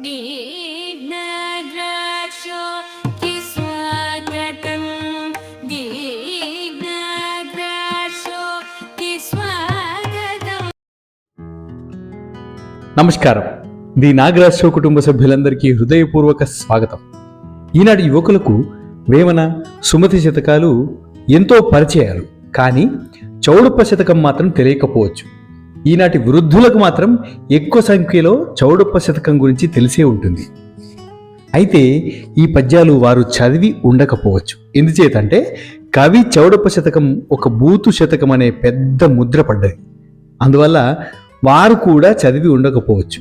నమస్కారం the Nagaraj show కుటుంబ సభ్యులందరికీ హృదయపూర్వక స్వాగతం. ఈనాటి యువకులకు వేమన సుమతి శతకాలు ఎంతో పరిచయాలు. కానీ చౌడప్ప శతకం మాత్రం తెలియకపోవచ్చు. ఈనాటి వృద్ధులకు మాత్రం ఎక్కువ సంఖ్యలో చౌడప్ప శతకం గురించి తెలిసే ఉంటుంది. అయితే ఈ పద్యాలు వారు చదివి ఉండకపోవచ్చు. ఎందుచేతంటే కవి చౌడప్ప శతకం ఒక బూతు శతకం అనే పెద్ద ముద్ర పడ్డది. అందువల్ల వారు కూడా చదివి ఉండకపోవచ్చు.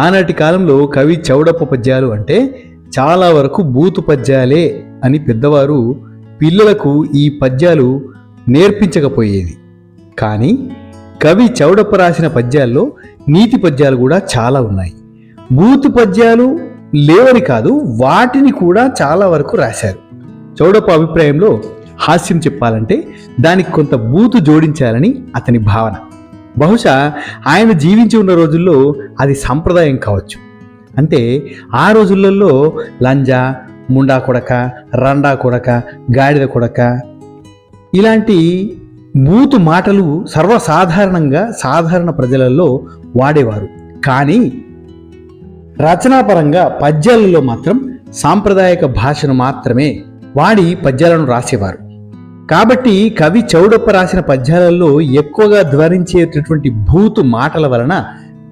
ఆనాటి కాలంలో కవి చౌడప్ప పద్యాలు అంటే చాలా వరకు బూతు పద్యాలే అని పెద్దవారు పిల్లలకు ఈ పద్యాలు నేర్పించకపోయేది. కానీ కవి చౌడప్ప రాసిన పద్యాల్లో నీతి పద్యాలు కూడా చాలా ఉన్నాయి. బూతు పద్యాలు లేవని కాదు వాటిని కూడా చాలా వరకు రాశారు. చౌడప్ప అభిప్రాయంలో హాస్యం చెప్పాలంటే దానికి కొంత బూతు జోడించాలని అతని భావన. బహుశా ఆయన జీవించి ఉన్న రోజుల్లో అది సంప్రదాయం కావచ్చు. అంటే ఆ రోజులలో లంజా ముండా కొడక రండా కొడక గాడిద కొడక ఇలాంటి బూతు మాటలు సర్వసాధారణంగా సాధారణ ప్రజలలో వాడేవారు. కానీ రచనాపరంగా పద్యాలలో మాత్రం సాంప్రదాయక భాషను మాత్రమే వాడి పద్యాలను రాసేవారు. కాబట్టి కవి చౌడప్ప రాసిన పద్యాలలో ఎక్కువగా ధ్వనించేటటువంటి భూతు మాటల వలన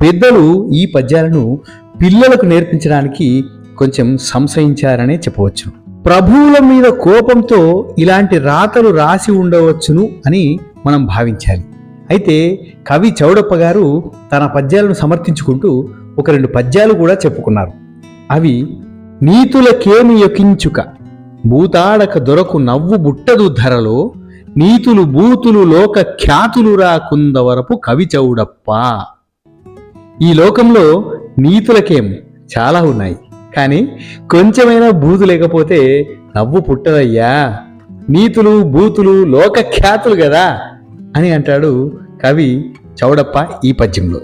పెద్దలు ఈ పద్యాలను పిల్లలకు నేర్పించడానికి కొంచెం సంశయించారనే చెప్పవచ్చు. ప్రభువుల మీద కోపంతో ఇలాంటి రాతలు రాసి ఉండవచ్చును అని మనం భావించాలి. అయితే కవి చౌడప్ప గారు తన పద్యాలను సమర్థించుకుంటూ ఒక రెండు పద్యాలు కూడా చెప్పుకున్నారు. అవి నీతులకేమి యొకించుక? భూతాడక దొరకు నవ్వు బుట్టదు ధరలో నీతులు బూతులు లోక ఖ్యాతులు రాకుందవరపు కవి చౌడప్ప. ఈ లోకంలో నీతులకేం చాలా ఉన్నాయి. కానీ కొంచెమైనా బూతు లేకపోతే నవ్వు పుట్టదయ్యా. నీతులు బూతులు లోక ఖ్యాతులు కదా అని అంటాడు కవి చౌడప్ప ఈ పద్యంలో.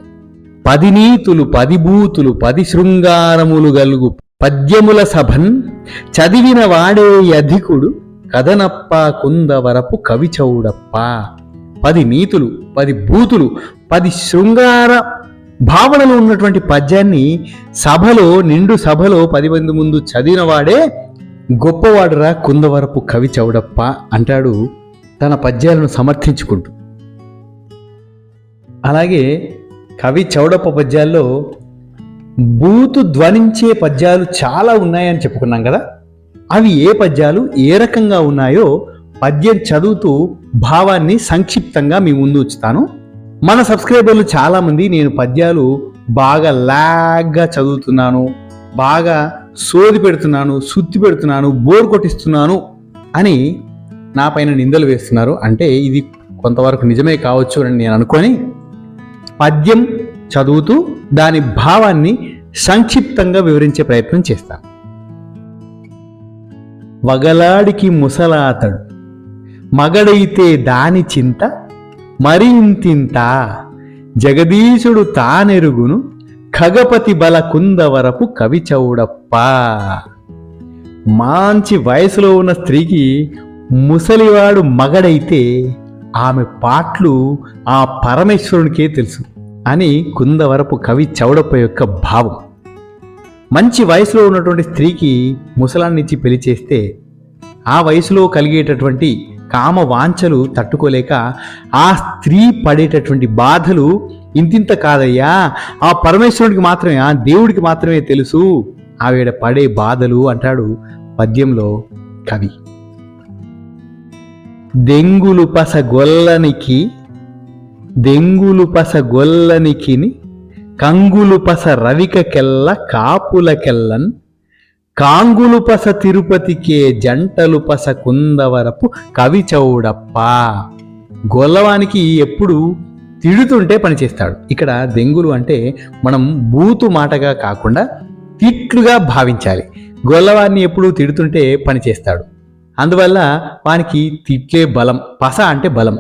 పది నీతులు పది బూతులు పది శృంగారములు గలుగు పద్యముల సభన్ చదివిన వాడే అధికుడు కథనప్ప కుందవరపు కవి చౌడప్ప. పది నీతులు పది బూతులు పది శృంగార భావనలు ఉన్నటువంటి పద్యాన్ని సభలో నిండు సభలో పది మంది ముందు చదివినవాడే గొప్పవాడురా కుందవరపు కవి చౌడప్ప అంటాడు తన పద్యాలను సమర్థించుకుంటూ. అలాగే కవి చౌడప్ప పద్యాల్లో బూతు ధ్వనించే పద్యాలు చాలా ఉన్నాయని చెప్పుకున్నాం కదా? అవి ఏ పద్యాలు ఏ రకంగా ఉన్నాయో పద్యం చదువుతూ భావాన్ని సంక్షిప్తంగా మీ ముందు ఉంచుతాను. మన సబ్స్క్రైబర్లు చాలామంది నేను పద్యాలు బాగా లాగ్గా చదువుతున్నాను బాగా సోది పెడుతున్నాను సుత్తి పెడుతున్నాను బోర్ కొట్టిస్తున్నాను అని నా పైన నిందలు వేస్తున్నారు. అంటే ఇది కొంతవరకు నిజమే కావచ్చు అని నేను అనుకొని పద్యం చదువుతూ దాని భావాన్ని సంక్షిప్తంగా వివరించే ప్రయత్నం చేస్తాను. వగలాడికి ముసలాతడు మగడైతే దాని చింత మరి ఇంతింత జగదీశుడు తానెరుగును ఖగపతి బల కుందవరపు కవి చౌడప్ప. మంచి వయసులో ఉన్న స్త్రీకి ముసలివాడు మగడైతే ఆమె పాటలు ఆ పరమేశ్వరునికే తెలుసు అని కుందవరపు కవి చౌడప్ప యొక్క భావం. మంచి వయసులో ఉన్నటువంటి స్త్రీకి ముసలాన్నిచ్చి పెళ్ళి చేస్తే ఆ వయసులో కలిగేటటువంటి కామ వాంఛలు తట్టుకోలేక ఆ స్త్రీ పడేటటువంటి బాధలు ఇంతింత కాదయ్యా ఆ పరమేశ్వరుడికి మాత్రమే ఆ దేవుడికి మాత్రమే తెలుసు. ఆవిడ పడే బాధలు అంటాడు పద్యంలో కవి. దెంగులు పస గొల్లనికి దెంగులు పస గొల్లనికిని కంగులు పస రవికకెల్ల కాపులకెల్లన్ కాంగులు పస తిరుపతికే జంటలు పస కుందవరపు కవి చౌడప్ప. గొల్లవానికి ఎప్పుడు తిడుతుంటే పనిచేస్తాడు ఇక్కడ దెంగులు అంటే మనం బూతు మాటగా కాకుండా తిట్లుగా భావించాలి. గొల్లవాడిని ఎప్పుడు తిడుతుంటే పనిచేస్తాడు అందువల్ల వానికి తిట్లే బలం పస అంటే బలం.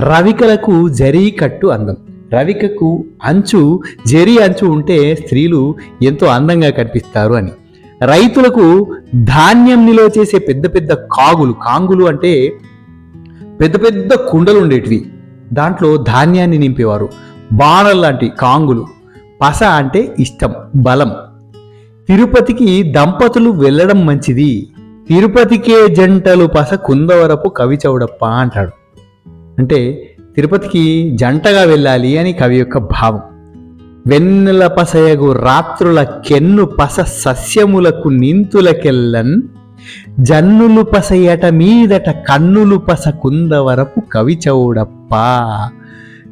రవికలకు జరీ కట్టు అందం. రవికకు అంచు జరీ అంచు ఉంటే స్త్రీలు ఎంతో అందంగా కనిపిస్తారు అని. రైతులకు ధాన్యం నిల్వ చేసే పెద్ద పెద్ద కాగులు కాంగులు అంటే పెద్ద పెద్ద కుండలు ఉండేటివి. దాంట్లో ధాన్యాన్ని నింపేవారు. బాణలు లాంటి కాంగులు. పస అంటే ఇష్టం బలం. తిరుపతికి దంపతులు వెళ్ళడం మంచిది. తిరుపతికే జంటలు పస కుందవరపు కవి చౌడప్ప అంటాడు. అంటే తిరుపతికి జంటగా వెళ్ళాలి అని కవి యొక్క భావం. వెన్నెల పసయగు రాత్రుల కెన్ను పస సస్యములకు నింతులకెల్లన్ జన్నులు పసయట మీదట కన్నులు పస కుందవరపు కవి చౌడప్ప.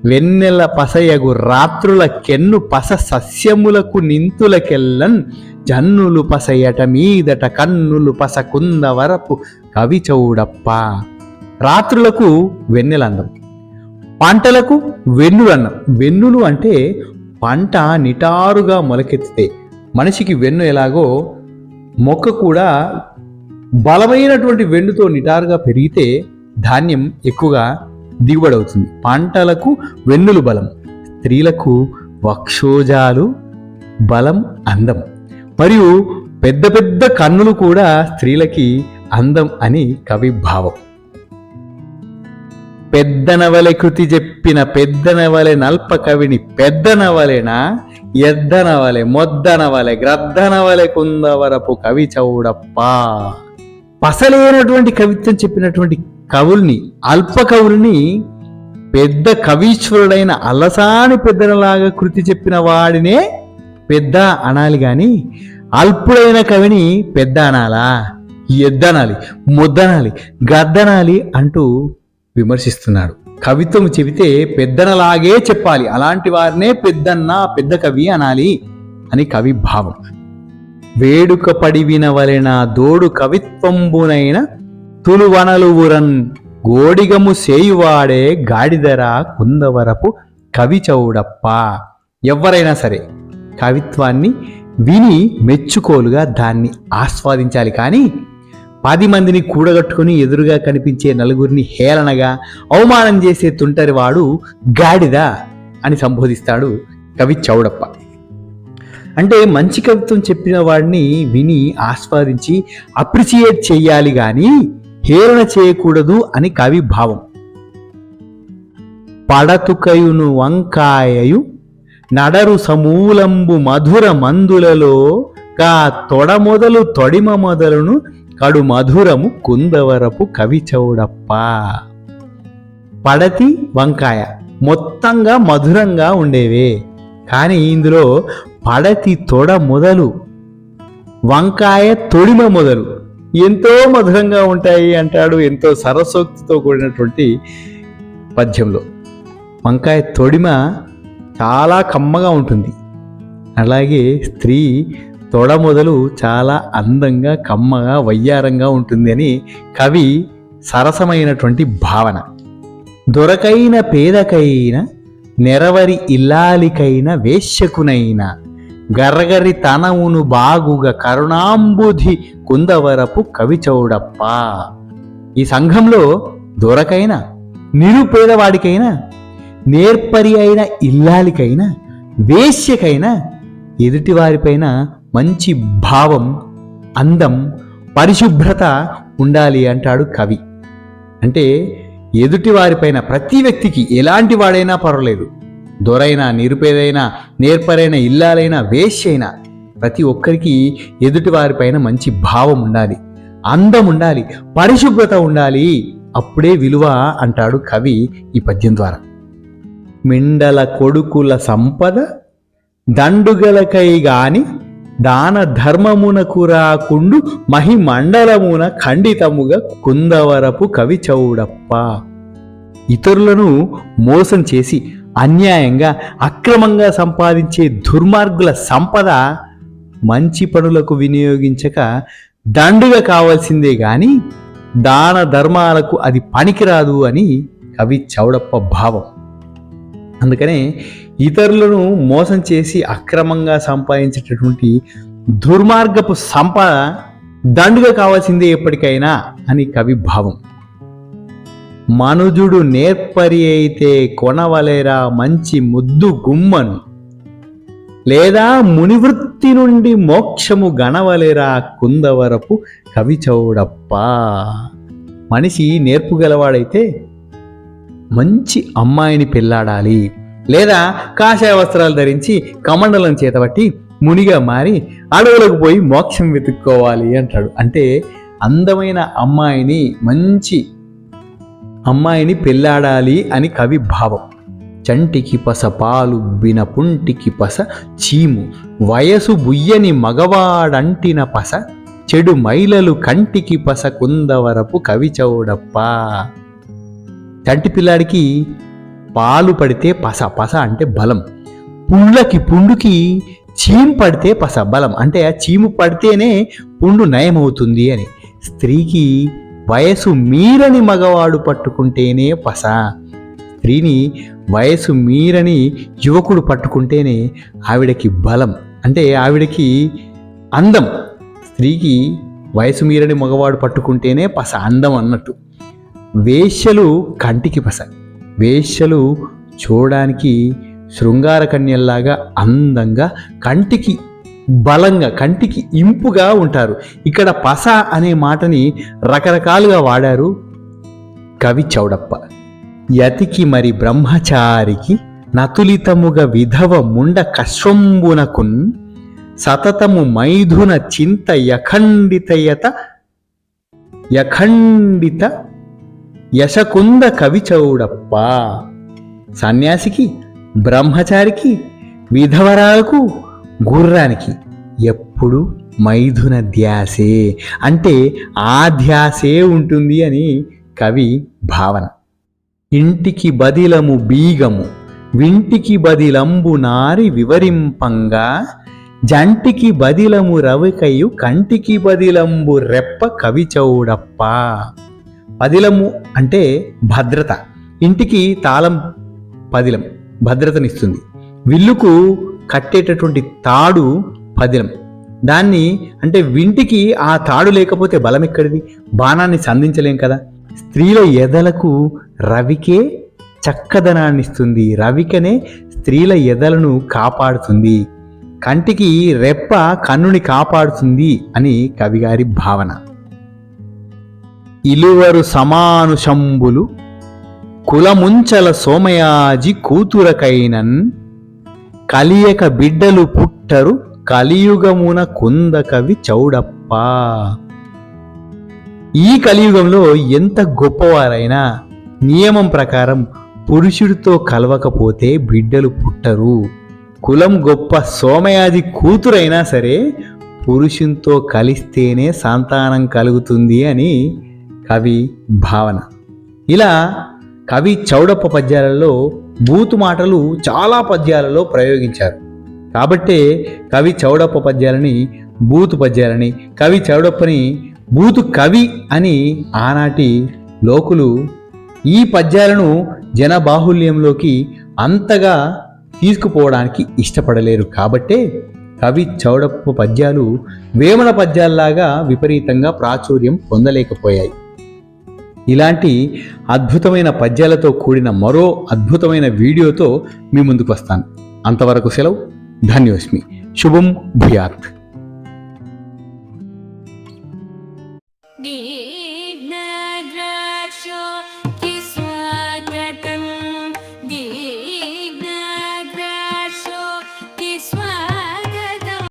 వెన్నెల పసయగు రాత్రుల కెన్ను పస సస్యములకు నింతులకెల్లన్ జన్నులు పసయట మీదట కన్నులు పస కుందవరపు కవి చౌడప్ప. రాత్రులకు వెన్నెలందం పంటలకు వెన్నులు అన్నం. వెన్నులు అంటే పంట నిటారుగా మొలకెత్తితే మనిషికి వెన్ను ఎలాగో మొక్క కూడా బలమైనటువంటి వెన్నుతో నిటారుగా పెరిగితే ధాన్యం ఎక్కువగా దిగుబడి అవుతుంది పంటలకు వెన్నులు బలం స్త్రీలకు వక్షోజాలు బలం అందం. మరియు పెద్ద పెద్ద కన్నులు కూడా స్త్రీలకి అందం అని కవి భావం పెద్దనవలె కృతి చెప్పిన పెద్దనవలె నల్ప కవిని పెద్దనవలెనా? ఎద్దనవలె మొద్దనవలె గ్రద్దనవలె కుందవరపు కవి చౌడప్ప. పసలేనటువంటి కవిత్వం చెప్పినటువంటి కవుల్ని అల్ప కవుల్ని పెద్ద కవీశ్వరుడైన అలసాని పెద్దనలాగా కృతి చెప్పిన వాడినే పెద్ద అనాలి కానీ అల్పుడైన కవిని పెద్ద అనాలా? ఎద్దనాలి ముద్దనాలి గద్దనాలి అంటూ విమర్శిస్తున్నాడు కవిత్వం చెబితే పెద్దనలాగే చెప్పాలి. అలాంటి వారినే పెద్దన్న పెద్ద కవి అనాలి అని కవి భావం. వేడుక పడి వినవలెన దోడు కవిత్వంబునైన తులువనలు ఉరన్ గోడిగము సేయువాడే గాడిదర కుందవరపు కవి చౌడప్ప. ఎవరైనా సరే కవిత్వాన్ని విని మెచ్చుకోలుగా దాన్ని ఆస్వాదించాలి. కానీ పది మందిని కూడగట్టుకుని ఎదురుగా కనిపించే నలుగురిని హేళనగా అవమానం చేసే తుంటరివాడు గాడిద అని సంబోధిస్తాడు కవి చౌడప్ప. అంటే మంచి కవిత్వం చెప్పిన వాడిని విని ఆస్వాదించి అప్రిషియేట్ చేయాలి కానీ హేళన చేయకూడదు అని కవి భావం. పడతుకయును వంకాయయు నడరు సమూలంబు మధుర మందులలో కా తొడ మొదలు తొడిమ మొదలును కడు మధురము కుందవరపు కవి చౌడప్ప. పడతి వంకాయ మొత్తంగా మధురంగా ఉండేవే. కానీ ఇందులో పడతి తొడ మొదలు వంకాయ తొడిమ మొదలు ఎంతో మధురంగా ఉంటాయి అంటాడు ఎంతో సరసోక్తితో కూడినటువంటి పద్యంలో. వంకాయ తొడిమ చాలా కమ్మగా ఉంటుంది. అలాగే స్త్రీ తొడ మొదలు చాలా అందంగా కమ్మగా వయ్యారంగా ఉంటుంది అని కవి సరసమైనటువంటి భావన. దొరకైన పేదకైన నెరవరి ఇల్లాలికైన వేశ్యకునైన గర్రగరి తనవును బాగుగా కరుణాంబుధి కుందవరపు కవి చౌడప్ప ఈ సంఘంలో దొరకైన నిరుపేదవాడికైనా నేర్పరి అయిన ఇల్లాలికైనా వేశ్యకైనా ఎదుటివారిపైన మంచి భావం అందం పరిశుభ్రత ఉండాలి అంటాడు కవి. అంటే ఎదుటి వారిపైన ప్రతి వ్యక్తికి ఎలాంటి వాడైనా పర్వాలేదు. దొరైనా నిరుపేదైనా నేర్పరైన ఇల్లాలైనా వేశ్యైనా ప్రతి ఒక్కరికి ఎదుటివారిపైన మంచి భావం ఉండాలి అందం ఉండాలి పరిశుభ్రత ఉండాలి. అప్పుడే విలువ అంటాడు కవి ఈ పద్యం ద్వారా. మిండల కొడుకుల సంపద దండుగలకై గాని దాన ధర్మమునకు రాకుండు మహిమండలమున ఖండితముగా కుందవరపు కవి చౌడప్ప. ఇతరులను మోసం చేసి అన్యాయంగా అక్రమంగా సంపాదించే దుర్మార్గుల సంపద మంచి పనులకు వినియోగించక దండుగా కావాల్సిందే గాని దాన ధర్మాలకు అది పనికిరాదు అని కవి చౌడప్ప భావం. అందుకనే ఇతరులను మోసం చేసి అక్రమంగా సంపాదించేటటువంటి దుర్మార్గపు సంపద దండుగా కావాల్సిందే ఎప్పటికైనా అని కవి భావం. మనుజుడు నేర్పరి అయితే కొనవలేరా మంచి ముద్దు గుమ్మను? లేదా మునివృత్తి నుండి మోక్షము గణవలేరా కుందవరపు కవి చౌడప్ప? మనిషి నేర్పుగలవాడైతే మంచి అమ్మాయిని పెళ్ళాడాలి లేదా కాషాయ వస్త్రాలు ధరించి కమండలం చేతబట్టి మునిగా మారి అడవులకు పోయి మోక్షం వెతుక్కోవాలి అంటాడు. అంటే అందమైన అమ్మాయిని మంచి అమ్మాయిని పెళ్ళాడాలి అని కవి భావం. చంటికి పస పాలు బిన పుంటికి పస చీము. వయసు బుయ్యని మగవాడంటిన పస చెడు మైలలు కంటికి పస కుందవరపు కవి చౌడప్ప. చంటి పిల్లాడికి పాలు పడితే పస పస అంటే బలం. పుండ్లకి పుండుకి చీము పడితే పస బలం. అంటే ఆ చీము పడితేనే పుండు నయమవుతుంది అని. స్త్రీకి వయసు మీరని మగవాడు పట్టుకుంటేనే పస. స్త్రీని వయసు మీరని యువకుడు పట్టుకుంటేనే ఆవిడకి బలం. అంటే ఆవిడకి అందం. స్త్రీకి వయసు మీరని మగవాడు పట్టుకుంటేనే పస అందం అన్నట్టు. వేశ్యలు కంటికి పస. వేశ్యలు చూడడానికి శృంగార కన్యల్లాగా అందంగా కంటికి బలంగా కంటికి ఇంపుగా ఉంటారు. ఇక్కడ పస అనే మాటని రకరకాలుగా వాడారు కవి చౌడప్ప. యతికి మరి బ్రహ్మచారికి నతులితముగ విధవ ముండ కశ్వంబునకున్ సతతము మైథున చింత యఖండితయత యఖండిత యశకుంద కవి చౌడప్ప. సన్యాసికి బ్రహ్మచారికి విధవరాలకు గుర్రానికి ఎప్పుడు మైథున ధ్యాసే అంటే ఆ ధ్యాసే ఉంటుంది అని కవి భావన. ఇంటికి బదిలము బీగము వింటికి బదిలంబు నారి వివరింపంగా జంటికి బదిలము రవికయు కంటికి బదిలంబు రెప్ప కవి చౌడప్ప. పదిలము అంటే భద్రత. ఇంటికి తాళం పదిలం భద్రతనిస్తుంది. విల్లుకు కట్టేటటువంటి తాడు పదిలం. దాన్ని అంటే వింటికి ఆ తాడు లేకపోతే బలం ఎక్కడిది? బాణాన్ని సంధించలేం కదా. స్త్రీల ఎదలకు రవికే చక్కదనాన్ని ఇస్తుంది రవికనే స్త్రీల ఎదలను కాపాడుతుంది. కంటికి రెప్ప కన్నుని కాపాడుతుంది అని కవిగారి భావన. ఇలువరు సమానుషంబులు కులముంచల సోమయాజి కూతురకైనన్ కలియక బిడ్డలు పుట్టరు కలియుగమున కుందకవి చౌడప్ప. ఈ కలియుగంలో ఎంత గొప్పవారైనా నియమం ప్రకారం పురుషుడితో కలవకపోతే బిడ్డలు పుట్టరు. కులం గొప్ప సోమయాజి కూతురైనా సరే పురుషునితో కలిస్తేనే సంతానం కలుగుతుంది అని కవి భావన. ఇలా కవి చౌడప్ప పద్యాలలో బూతు మాటలు చాలా పద్యాలలో ప్రయోగించారు. కాబట్టే కవి చౌడప్ప పద్యాలని బూతు పద్యాలని కవి చౌడప్పని బూతు కవి అని ఆనాటి లోకులు ఈ పద్యాలను జనబాహుల్యంలోకి అంతగా తీసుకుపోవడానికి ఇష్టపడలేరు. కాబట్టే కవి చౌడప్ప పద్యాలు వేమన పద్యాల్లాగా విపరీతంగా ప్రాచుర్యం పొందలేకపోయాయి. ఇలాంటి అద్భుతమైన పద్యాలతో కూడిన మరో అద్భుతమైన వీడియోతో మీ ముందుకు వస్తాను. అంతవరకు సెలవు. ధన్యోస్మి. శుభం భూయాత్.